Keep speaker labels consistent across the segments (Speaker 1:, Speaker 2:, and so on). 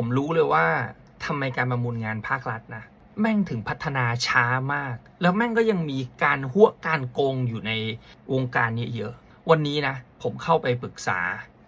Speaker 1: ผมรู้เลยว่าทำไมการประมูลงานภาครัฐนะแม่งถึงพัฒนาช้ามาก แล้วแม่งก็ยังมีการหัวการโกงอยู่ในวงการนี้เยอะ วันนี้นะ ผมเข้าไปปรึกษา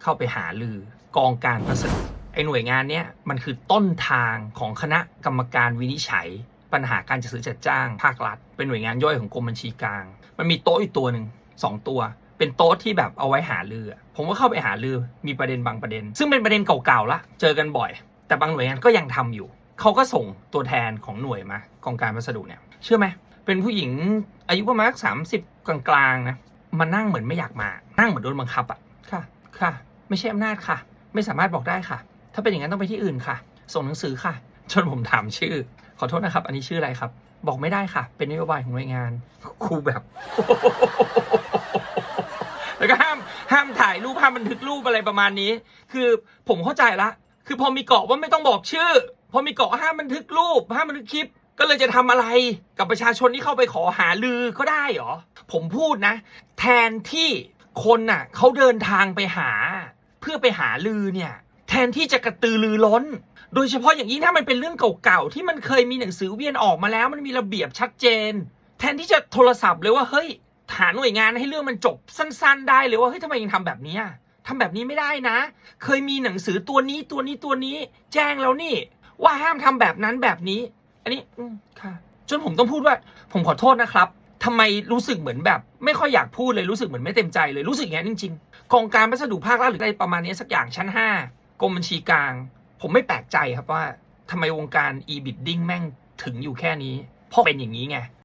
Speaker 1: เข้าไปหาลือกองการพัสดุไอ้หน่วยงานเนี้ยมันคือต้นทางของคณะกรรมการวินิจฉัย ปัญหาการจัดซื้อจัดจ้างภาครัฐ เป็นหน่วยงานย่อยของกรมบัญชีกลาง มันมีโต๊ะอยู่ตัวหนึ่งสองตัว เป็นโต๊ะที่แบบเอาไว้หาลือ ผมก็เข้าไปหาลือมีประเด็นบางประเด็น ซึ่งเป็นประเด็นเก่าๆละเจอกันบ่อย แต่บางหน่วยงานก็ยังทำอยู่ เขาก็ส่งตัวแทนของหน่วยมากองการพัสดุเนี่ย เชื่อไหมเป็นผู้หญิงอายุประมาณสามสิบกลางๆนะมานั่งเหมือนไม่อยากมา นั่งเหมือนโดนบังคับอะค่ะ ค่ะ ไม่ใช่อำนาจค่ะ ไม่สามารถบอกได้ค่ะ ถ้าเป็นอย่างนั้นต้องไปที่อื่นค่ะ ส่งหนังสือค่ะ จนผมถามชื่อ ขอโทษนะครับ อันนี้ชื่ออะไรครับ บอกไม่ได้ค่ะ เป็นนโยบายของหน่วยงาน ครูแบบ แล้วก็ห้าม ห้ามถ่ายรูป ห้ามบันทึกรูปอะไรประมาณนี้ คือผมเข้าใจละ คือพอมีเกาะว่าไม่ต้องบอกชื่อ พอมีเกาะห้ามบันทึกรูปห้ามบันทึกคลิป ก็เลยจะทำอะไรกับประชาชนที่เข้าไปขอหาลือก็ได้เหรอ ผมพูดนะ แทนที่คนน่ะเขาเดินทางไปหา เพื่อไปหาลือเนี่ย แทนที่จะกระตือรือร้น โดยเฉพาะอย่างยิ่งถ้ามันเป็นเรื่องเก่าๆที่มันเคยมีหนังสือเวียนออกมาแล้ว มันมีระเบียบชัดเจน แทนที่จะโทรศัพท์เลยว่าเฮ้ยหาหน่วยงานให้เรื่องมันจบสั้น ๆ ได้เลยว่าเฮ้ยทำไมยังทำแบบนี้ ทำแบบนี้ไม่ได้นะ เคยมีหนังสือตัวนี้ตัวนี้ตัวนี้ แจ้งแล้วนี่ ว่าห้ามทำแบบนั้นแบบนี้ อันนี้อืค่ะ จนผมต้องพูดว่า ผมขอโทษนะครับทำไมรู้สึกเหมือนแบบ ไม่ค่อยอยากพูดเลยรู้สึกเหมือนไม่เต็มใจเลยรู้สึกอย่างนั้นจริงๆกองการพัสดุภาครัฐหรืออะไรประมาณนี้สักอย่างชั้น 5กรมบัญชีกลาง ผมไม่แปลกใจครับว่าทำไมวงการ e-bidding แม่งถึงอยู่แค่นี้เพราะเป็นอย่างนี้ไง